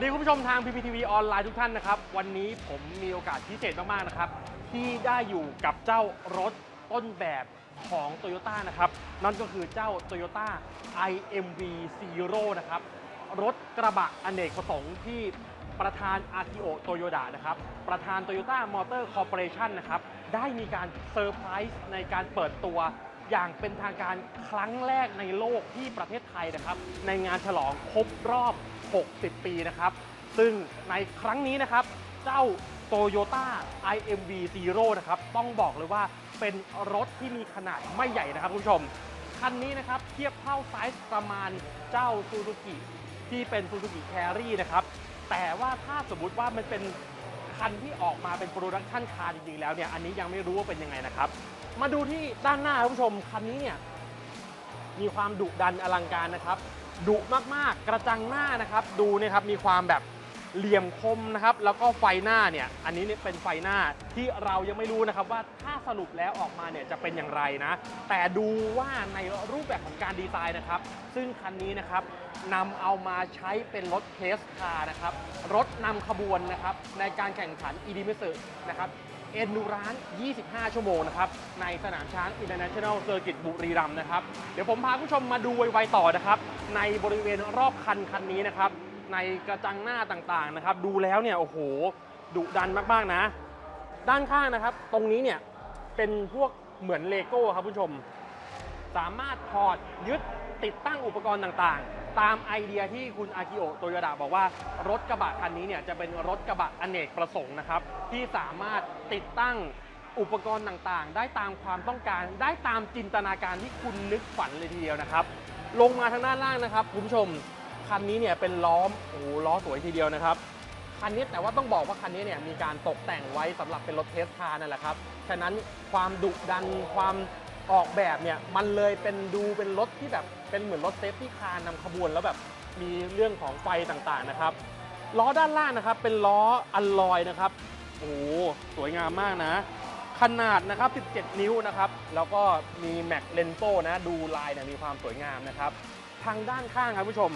วัสดีคุณผู้ชมทาง PPTV ออนไลน์ทุกท่านนะครับ วันนี้ผมมีโอกาสพิเศษมาก ๆ นะครับ ที่ได้อยู่กับเจ้ารถต้นแบบของ Toyota นะครับ นั่นก็คือเจ้า Toyota IMV Zero นะครับ รถกระบะอเนกประสงค์ที่ประธานอากิโอโตโยดะนะครับ ประธาน Toyota Motor Corporation นะครับ ได้มีการเซอร์ไพรส์ในการเปิดตัว อย่างเป็นทางการครั้งแรกในโลกที่ประเทศไทยนะครับ ในงานฉลองครบรอบ 60 ปีนะครับ ซึ่งในครั้งนี้นะครับ เจ้า Toyota IMV Zero นะครับ ต้องบอกเลยว่าเป็นรถที่มีขนาดไม่ใหญ่นะครับคุณผู้ชม คันนี้นะครับ เทียบเท่าไซส์ประมาณเจ้า Suzuki ที่เป็น Suzuki Carry นะครับ แต่ว่าถ้าสมมุติว่ามันเป็นคันที่ออกมาเป็นโปรดักชันคาร์จริงๆแล้วเนี่ย อันนี้ยังไม่รู้ว่าเป็นยังไงนะครับ มาดูที่ด้านหน้าคุณผู้ชมคันนี้เนี่ยมีความดุดันอลังการนะครับดุมากๆ กระจังหน้านะครับ ดูนี่ยครับมีความแบบเหลี่ยมคมนะครับ แล้วก็ไฟหน้าเนี่ย อันนี้เป็นไฟหน้าที่เรายังไม่รู้นะครับว่าถ้าสรุปแล้วออกมาเนี่ยจะเป็นอย่างไรนะ แต่ดูว่าในรูปแบบของการดีไซน์นะครับ ซึ่งคันนี้นะครับนำเอามาใช้เป็นรถเทสคาร์นะครับ รถนำขบวนนะครับในการแข่งขันอีดิมิสึนะครับ เอ็นดูร้าน 25 ชั่วโมงนะครับ ในสนามช้าง International Circuit บุรีรัมย์นะครับ เดี๋ยวผมพาคุณผู้ชมมาดูไวๆต่อนะครับ ในบริเวณรอบคันคันนี้นะครับ ในกระจังหน้าต่างๆนะครับ ดูแล้วเนี่ย โอ้โห ดุดันมากๆนะ ด้านข้างนะครับ ตรงนี้เนี่ย เป็นพวกเหมือนเลโก้ครับคุณผู้ชม สามารถถอดยึด ติดตั้งอุปกรณ์ต่างๆ ตามไอเดียที่คุณอากิโอะโตโยดะบอกว่ารถกระบะคันนี้เนี่ยจะเป็นรถกระบะอเนกประสงค์นะครับที่สามารถติดตั้งอุปกรณ์ต่างๆ ได้ตามความต้องการ ได้ตามจินตนาการที่คุณนึกฝันเลยทีเดียวนะครับ ลงมาทางด้านล่างนะครับคุณผู้ชมคันนี้เนี่ยเป็นล้อมโอ้ล้อสวยทีเดียวนะครับคันนี้แต่ว่าต้องบอกว่าคันนี้เนี่ยมีการตกแต่งไว้สำหรับเป็นรถเทสคาร์นั่นแหละครับ ฉะนั้นความดุดันความ ออกแบบเนี่ยมันเลยเป็นดูเป็นรถที่แบบเป็นเหมือนรถเซฟตี้คาร์นำขบวนแล้วแบบมีเรื่องของไฟต่างๆนะครับ ล้อด้านล่างนะครับเป็นล้ออัลลอยนะครับโอ้โหสวยงามมากนะ ขนาดนะครับ 17 นิ้วนะครับ แล้วก็มีแม็กเลนโซนะดูลายเนี่ยมีความสวยงามนะครับ ทางด้านข้างครับผู้ชม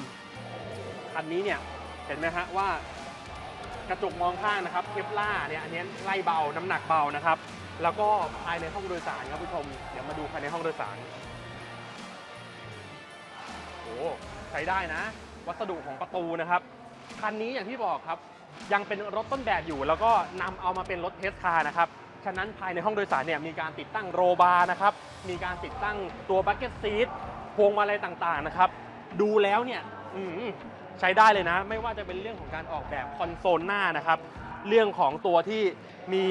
อันนี้เนี่ยเห็นไหมฮะว่ากระจกมองข้างนะครับเคปล่าเนี่ยอันนี้ไล่เบาน้ำหนักเบานะครับ แล้วก็ภายในห้องโดยสารครับผู้ชม เดี๋ยวมาดูภายในห้องโดยสาร โอ้ใช้ได้นะ วัสดุของประตูนะครับ คันนี้อย่างที่บอกครับ ยังเป็นรถต้นแบบอยู่ แล้วก็นำเอามาเป็นรถเทสคาร์นะครับ ฉะนั้นภายในห้องโดยสารเนี่ยมีการติดตั้งโรบาร์นะครับ มีการติดตั้งตัวบั c เก็ตซีทพวงมาลัยต่างๆนะครับ ดูแล้วเนี่ยใช้ได้เลยนะ ไม่ว่าจะเป็นเรื่องของการออกแบบคอนโซลหน้านะครับ เรื่องของตัวที่มี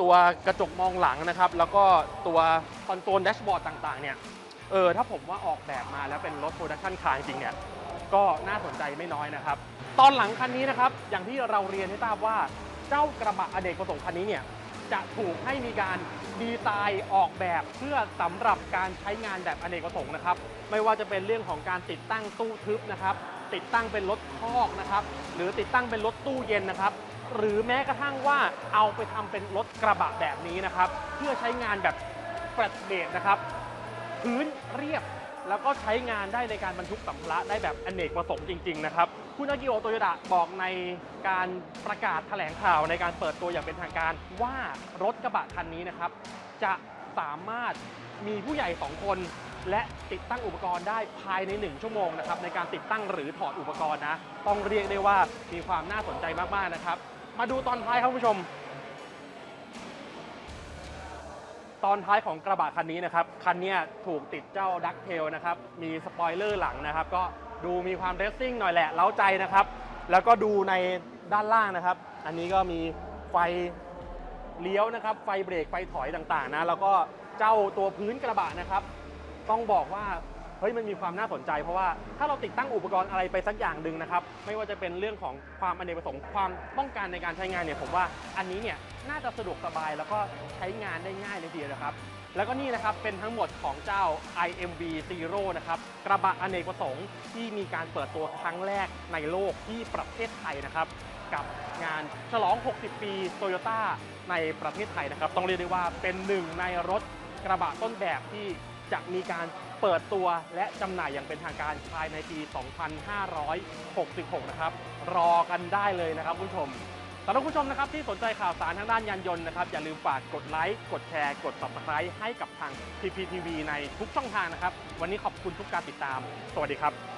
ตัวกระจกมองหลังนะครับ แล้วก็ตัวคอนโซลแดชบอร์ดต่างๆเนี่ยเออถ้าผมว่าออกแบบมาแล้วเป็นรถโปรดักชันคาร์จริงเนี่ยก็น่าสนใจไม่น้อยนะครับ ตอนหลังคันนี้นะครับ อย่างที่เราเรียนให้ทราบว่าเจ้ากระบะอเนกประสงค์คันนี้เนี่ยจะถูกให้มีการดีไซน์ออกแบบเพื่อสำหรับการใช้งานแบบอเนกประสงค์นะครับ ไม่ว่าจะเป็นเรื่องของการติดตั้งตู้ทึบนะครับ ติดตั้งเป็นรถคอกนะครับ หรือติดตั้งเป็นรถตู้เย็นนะครับ หรือแม้กระทั่งว่าเอาไปทำเป็นรถกระบะแบบนี้นะครับ เพื่อใช้งานแบบแฟลตเบรนะครับ พื้นเรียบแล้วก็ใช้งานได้ในการบรรทุกสัมภาระได้แบบอเนกประสงค์จริง ๆ นะครับ คุณอากิโอโตโยดะบอกในการประกาศแถลงข่าวในการเปิดตัวอย่างเป็นทางการว่ารถกระบะคันนี้นะครับ จะสามารถมีผู้ใหญ่ 2 คน และติดตั้งอุปกรณ์ได้ภายใน 1 ชั่วโมงนะครับในการติดตั้งหรือถอดอุปกรณ์นะ ต้องเรียกได้ว่ามีความน่าสนใจมาก ๆ นะครับ มาดูตอนท้ายครับคุณผู้ชม ตอนท้ายของกระบะคันนี้นะครับ คันนี้ถูกติดเจ้าดักเทลนะครับ มีสปอยเลอร์หลังนะครับ ก็ดูมีความเรสซิ่งหน่อยแหละ เล้าใจนะครับ แล้วก็ดูในด้านล่างนะครับ อันนี้ก็มีไฟเลี้ยวนะครับ ไฟเบรก ไฟถอยต่างๆนะ แล้วก็เจ้าตัวพื้นกระบะนะครับ ต้องบอกว่า เฮ้ยมันมีความน่าสนใจ เพราะว่าถ้าเราติดตั้งอุปกรณ์อะไรไปสักอย่างหนึ่งนะครับไม่ว่าจะเป็นเรื่องของความอเนกประสงค์ความต้องการในการใช้งานเนี่ยผมว่าอันนี้เนี่ยน่าจะสะดวกสบายแล้วก็ใช้งานได้ง่ายเลยทีเดียวครับแล้วก็นี่นะครับเป็นทั้งหมดของเจ้า IMV Zero นะครับกระบะอเนกประสงค์ที่มีการเปิดตัวครั้งแรกในโลกที่ประเทศไทยนะครับกับงานฉลอง 60 ปีโตโยต้าในประเทศไทยนะครับ ต้องเรียกได้ว่าเป็นหนึ่งในรถกระบะต้นแบบที่ จะมีการเปิดตัวและจำหน่ายอย่างเป็นทางการภายในปี 2566 นะครับ รอกันได้เลยนะครับคุณผู้ชมสำหรับคุณผู้ชมนะครับที่สนใจข่าวสารทางด้านยานยนต์นะครับอย่าลืมฝากกดไลค์กดแชร์ กด subscribe ให้กับทาง PPTV ในทุกช่องทางนะครับ วันนี้ขอบคุณทุกการติดตาม สวัสดีครับ